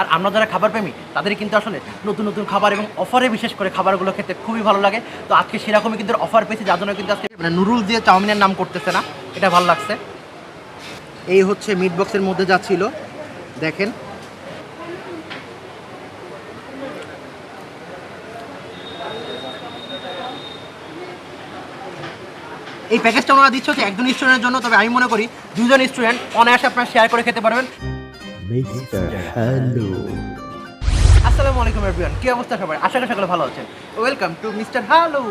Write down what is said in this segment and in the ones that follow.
আর আমরা যারা খাবার প্রেমী তাদের কিন্তু আসলে নতুন নতুন খাবার এবং অফারে বিশেষ করে খাবারগুলো খেতে খুবই ভালো লাগে। তো আজকে সেরকমই কিন্তু অফার পেয়েছি, যার জন্য কিন্তু আজকে মানে নুডলস দিয়ে চাউমিনের নাম করতেছে না, এটা ভালো লাগছে। এই হচ্ছে মিট বক্সের মধ্যে যা ছিল, দেখেন। এই প্যাকেজটা ওনারা দিচ্ছে হচ্ছে একজন স্টুডেন্টের জন্য, তবে আমি মনে করি দুজন স্টুডেন্ট অনায়াসে আপনারা শেয়ার করে খেতে পারবেন। Mr. Hello. আসসালামু আলাইকুম এভরিওয়ান কি অবস্থা সবার? আশা করি সকলে ভালো আছেন। ওয়েলকাম টু মিস্টার হ্যালো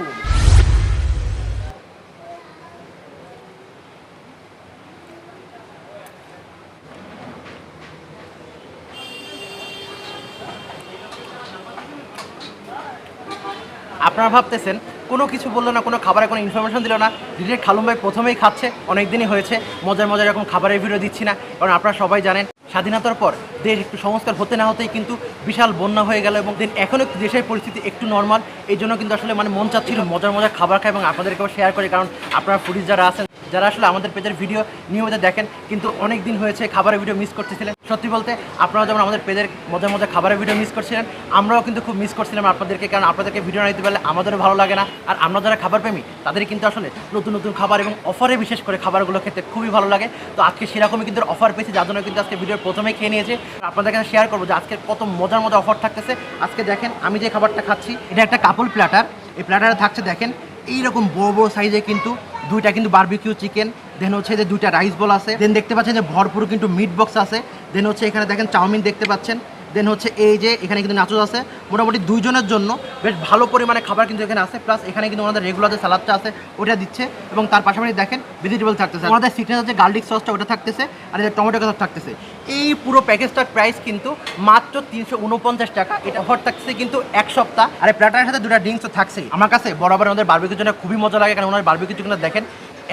আপনারা ভাবতেছেন, কোনো কিছু বলল না, কোনো খাবারের কোনো ইনফরমেশন দিল না। ডিরেক্ট খালুম ভাই প্রথমেই খাচ্ছে অনেক দিনই হয়েছে, মজার মজার এরকম খাবারের ভিডিও দিচ্ছি না। কারণ আপনারা সবাই জানেন স্বাধীনতার পর দেশ একটু সংস্কার হতে না হতেই কিন্তু বিশাল বন্যা হয়ে গেল এবং দিন এখনও দেশের পরিস্থিতি একটু নর্মাল এই জন্য কিন্তু আসলে মানে মন চাচ্ছিল মজার মজার খাবার খায় এবং আপনাদেরকেও শেয়ার করে, কারণ আপনারা ফুডিজ যারা আছেন যারা আসলে আমাদের পেজের ভিডিও নিয়মিত দেখেন, কিন্তু অনেক দিন হয়েছে খাবারের ভিডিও মিস করতেছিলেন। সত্যি বলতে, আপনারা যেমন আমাদের পেজের মজার মজার খাবারের ভিডিও মিস করছিলেন, আমরাও কিন্তু খুব মিস করছিলাম আপনাদেরকে, কারণ আপনাদেরকে ভিডিও না দিতে পারলে আমাদেরও ভালো লাগে না। আর আমরা যারা খাবার প্রেমী, তাদের কিন্তু আসলে নতুন নতুন খাবার এবং অফারে বিশেষ করে খাবারগুলো খেতে খুবই ভালো লাগে। তো আজকে সেরকমই কিন্তু অফার পেয়েছি, যার জন্য কিন্তু আজকে ভিডিওর প্রথমে খেয়ে নিয়েছে। আপনাদের কাছে শেয়ার করব যে আজকে কত মজার মজার অফার থাকতেছে। আজকে দেখেন, আমি যে খাবারটা খাচ্ছি, এটা একটা কাপল প্ল্যাটার এই প্ল্যাটারে থাকছে, দেখেন এইরকম বড় বড় সাইজে কিন্তু দুইটা কিন্তু বার্বিকিউ চিকেন দেন হচ্ছে যে দুইটা রাইস বল আছে দেন দেখতে পাচ্ছেন যে ভরপুর কিন্তু মিট বক্স আছে দেন হচ্ছে এখানে দেখেন চাউমিন দেখতে পাচ্ছেন। দেন হচ্ছে এই যে এখানে কিন্তু নাচুস আছে। মোটামুটি দুইজনের জন্য বেশ ভালো পরিমাণে খাবার কিন্তু এখানে আছে। প্লাস এখানে কিন্তু ওনাদের রেগুলার যে সালাদটা আছে ওটা দিচ্ছে। এবং তার পাশাপাশি দেখেন ভেজিটেবল থাকতেছে। ওনাদের সিগনেচার যে গার্লিক সসটা ওটা থাকতেছে আর যে টমেটো সস থাকতেছে। এই পুরো প্যাকেজটার প্রাইস কিন্তু মাত্র তিনশো উনপঞ্চাশ টাকা। এটা অফার থাকছে কিন্তু এক সপ্তাহ। আর প্ল্যাটারের সাথে দুটো ড্রিঙ্কসও থাকছেই। আমার কাছে বরাবর ওনাদের বারবিকির জন্য খুবই মজা লাগে। কারণ ওনার বারবিকির জন্য দেখেন,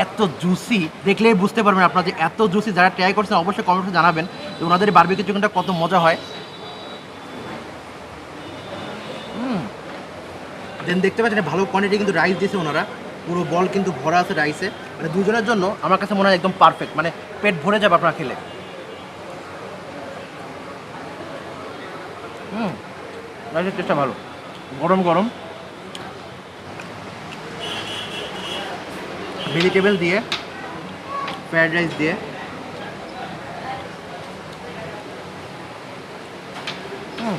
এত জুসি দেখলেই বুঝতে পারবেন আপনারা যে এত জুসি যারা ট্রাই করছেন অবশ্যই কমেন্টে জানাবেন যে ওনাদের বারবিকির চিকেনটা কত মজা হয়। দেন দেখতে পাচ্ছেন ভালো কোয়ান্টিটি কিন্তু রাইস দিয়েছে ওনারা। পুরো বল কিন্তু ভরা আছে রাইসে মানে দুজনের জন্য আমার কাছে মনে হয় একদম পারফেক্ট মানে পেট ভরে যাবে আপনারা খেলে। হুম রাইসের টেস্টটা ভালো। গরম গরম। ভেজিটেবল দিয়ে ফ্রায়েড রাইস দিয়ে। হুম।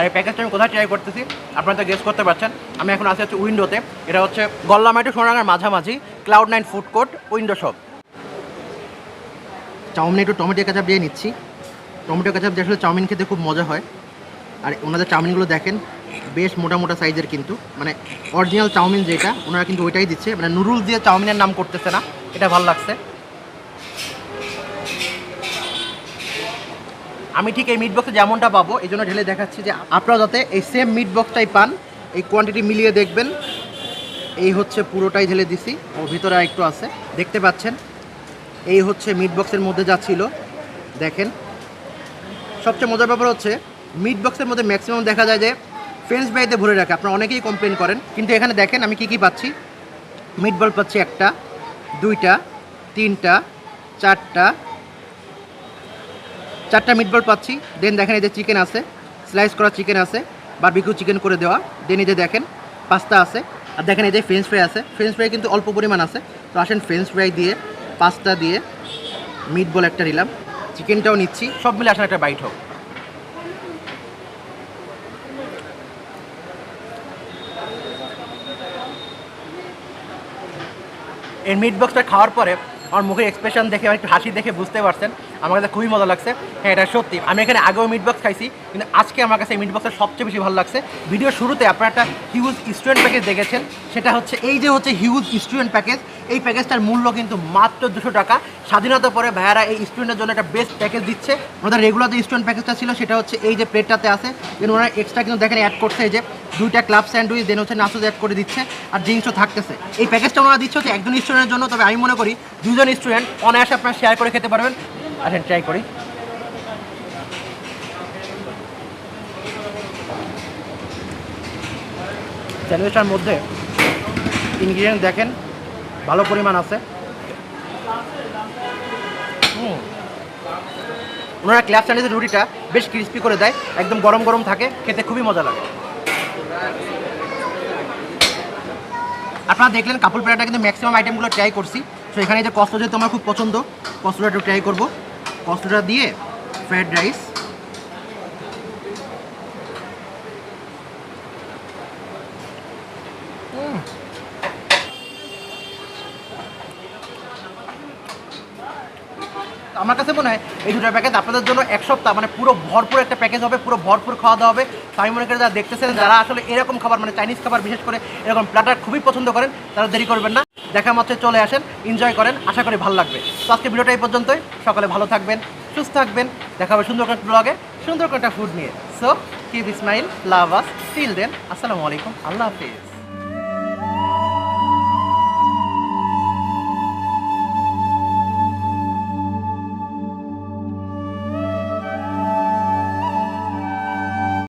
আর এই প্যাকেজটা আমি কোথায় ট্রাই করতেছি, আপনারা তো গেস করতে পারছেন। আমি এখন আছি হচ্ছে উইন্ডোতে। এটা হচ্ছে গল্লামাইটু সোনারাঙ্গার মাঝামাঝি Cloud Nine food court window shop. Chow mein একটু টমেটো কেচাপ দিয়ে নিচ্ছি। টমেটো কেচাপ দিয়ে আসলে চাউমিন খেতে খুব মজা হয়। আর ওনাদের চাউমিনগুলো দেখেন, বেশ মোটা মোটা সাইজের কিন্তু। মানে অরিজিনাল চাউমিন যেটা, ওনারা কিন্তু ওইটাই দিচ্ছে। মানে নুডলস দিয়ে চাউমিনের নাম করতেছে না। এটা ভালো লাগছে। আমি ঠিক এই মিট বক্সে যেমনটা পাবো, এই জন্য ঢেলে দেখাচ্ছি যে আপনারা যাতে এই সেম মিট বক্সটাই পান, এই কোয়ান্টিটি মিলিয়ে দেখবেন। এই হচ্ছে পুরোটাই ঢেলে দিছি, ও ভিতরে একটু আছে। দেখতে পাচ্ছেন? এই হচ্ছে মিট বক্সের মধ্যে যা ছিল, দেখেন। সবচেয়ে মজার ব্যাপার হচ্ছে মিট বক্সের মধ্যে ম্যাক্সিমাম দেখা যায় যে ফ্রেঞ্চ ফ্রাইতে ভরে রাখে, আপনারা অনেকেই কমপ্লেন করেন। কিন্তু এখানে দেখেন, আমি কি কি পাচ্ছি? মিট বল পাচ্ছি একটা, দুইটা, তিনটা, চারটা চারটা মিট বল পাচ্ছি। দেন দেখেন এই যে চিকেন আছে স্লাইস করা চিকেন আছে বারবিকিউ চিকেন করে দেওয়া। দেন এই যে দেখেন পাস্তা আছে। আর দেখেন এই যে ফ্রেঞ্চ ফ্রাই আছে। ফ্রেঞ্চ ফ্রাই কিন্তু অল্প পরিমাণ আছে। তো আসেন ফ্রেঞ্চ ফ্রাই দিয়ে পাস্তা দিয়ে মিট বল একটা নিলাম। চিকেনটাও নিচ্ছি। সব মিলে আসেন একটা বাইট হোক। এই মিট বক্সটা খাওয়ার পরে আমার মুখের এক্সপ্রেশন দেখে একটু হাসি দেখে বুঝতে পারছেন। আমার কাছে খুবই মজা লাগছে। হ্যাঁ এটা সত্যি। আমি এখানে আগেও মিট বক্স খাইছি, কিন্তু আজকে আমার কাছে এই মিট বক্সটা সবচেয়ে বেশি ভালো লাগছে। ভিডিও শুরুতে আপনারা একটা হিউজ স্টুডেন্ট প্যাকেজ দেখেছেন। সেটা হচ্ছে, এই যে হচ্ছে হিউজ স্টুডেন্ট প্যাকেজ এই প্যাকেজটার মূল্য কিন্তু মাত্র দুশো টাকা। স্বাধীনতার পরে ভাইয়ারা এই স্টুডেন্টের জন্য একটা বেস্ট প্যাকেজ দিচ্ছে। ওনাদের রেগুলার যে স্টুডেন্ট প্যাকেজটা ছিল, সেটা হচ্ছে এই যে প্লেটটাতে আছে। ওনারা এক্সট্রা কিন্তু দেখেন অ্যাড করছে এই যে দুইটা ক্লাব স্যান্ডউইচ দেন হচ্ছে নাচুজ অ্যাড করে দিচ্ছে, আর ড্রিঙ্কসও থাকতেছে। এই প্যাকেজটা ওনারা দিচ্ছে হচ্ছে একজন স্টুডেন্টের জন্য, তবে আমি মনে করি দুজন স্টুডেন্ট অনায়াসে আপনারা শেয়ার করে খেতে পারবেন। আসেন ট্রাই করি। স্যান্ডউইচটার মধ্যে ইনগ্রিডিয়েন্ট দেখেন, ভালো পরিমাণ আছে। ওনারা ক্লাব চাইনিজের রুটিটা বেশ ক্রিস্পি করে দেয়, একদম গরম গরম থাকে, খেতে খুবই মজা লাগে। আপনারা দেখলেন কাপড় প্লেটটা কিন্তু ম্যাক্সিমাম আইটেমগুলো ট্রাই করছি। সো এখানে যে কষ্ট যেহেতু আমার খুব পছন্দ কষ্টটা একটু ট্রাই করব। কষ্টটা দিয়ে ফ্রায়েড রাইস আমার কাছে মনে হয় এই দুটো প্যাকেজ আপনাদের জন্য এক সপ্তাহ মানে পুরো ভরপুর একটা প্যাকেজ হবে, পুরো ভরপুর খাওয়া দাওয়া হবে। আমি মনে করি যারা দেখতেছেন, যারা আসলে এরকম খাবার মানে চাইনিজ খাবার বিশেষ করে এরকম প্ল্যাটার খুবই পছন্দ করেন, তারা দেরি করবেন না। দেখা মাত্র চলে আসেন এনজয় করেন, আশা করি ভালো লাগবে। তো আজকে ভিডিওটা এই পর্যন্তই। সকালে ভালো থাকবেন, সুস্থ থাকবেন। দেখা হবে সুন্দর একটা ব্লগে সুন্দর একটা ফুড নিয়ে। So keep smile love us till then আসসালামু আলাইকুম, আল্লাহ হাফিজ।